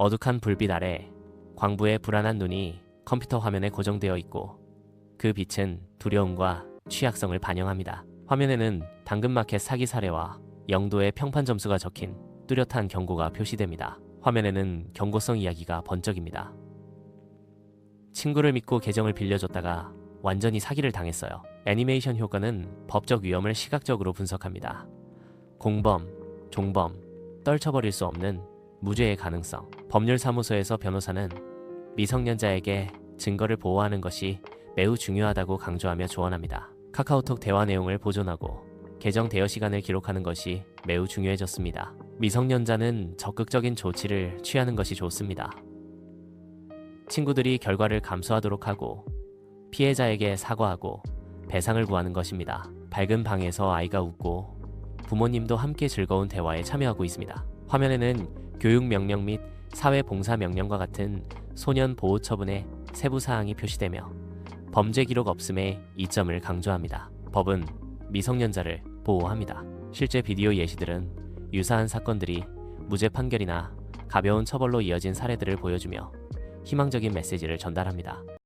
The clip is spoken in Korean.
어둑한 불빛 아래 광부의 불안한 눈이 컴퓨터 화면에 고정되어 있고 그 빛은 두려움과 취약성을 반영합니다. 화면에는 당근마켓 사기 사례와 영도의 평판 점수가 적힌 뚜렷한 경고가 표시됩니다. 화면에는 경고성 이야기가 번쩍입니다. 친구를 믿고 계정을 빌려줬다가 완전히 사기를 당했어요. 애니메이션 효과는 법적 위험을 시각적으로 분석합니다. 공범, 종범, 떨쳐버릴 수 없는 무죄의 가능성. 법률사무소에서 변호사는 미성년자에게 증거를 보호하는 것이 매우 중요하다고 강조하며 조언합니다. 카카오톡 대화 내용을 보존하고 계정 대여 시간을 기록하는 것이 매우 중요해졌습니다. 미성년자는 적극적인 조치를 취하는 것이 좋습니다. 친구들이 결과를 감수하도록 하고 피해자에게 사과하고 배상을 구하는 것입니다. 밝은 방에서 아이가 웃고 부모님도 함께 즐거운 대화에 참여하고 있습니다. 화면에는 교육 명령 및 사회 봉사 명령과 같은 소년 보호 처분의 세부 사항이 표시되며 범죄 기록 없음의 이점을 강조합니다. 법은 미성년자를 보호합니다. 실제 비디오 예시들은 유사한 사건들이 무죄 판결이나 가벼운 처벌로 이어진 사례들을 보여주며 희망적인 메시지를 전달합니다.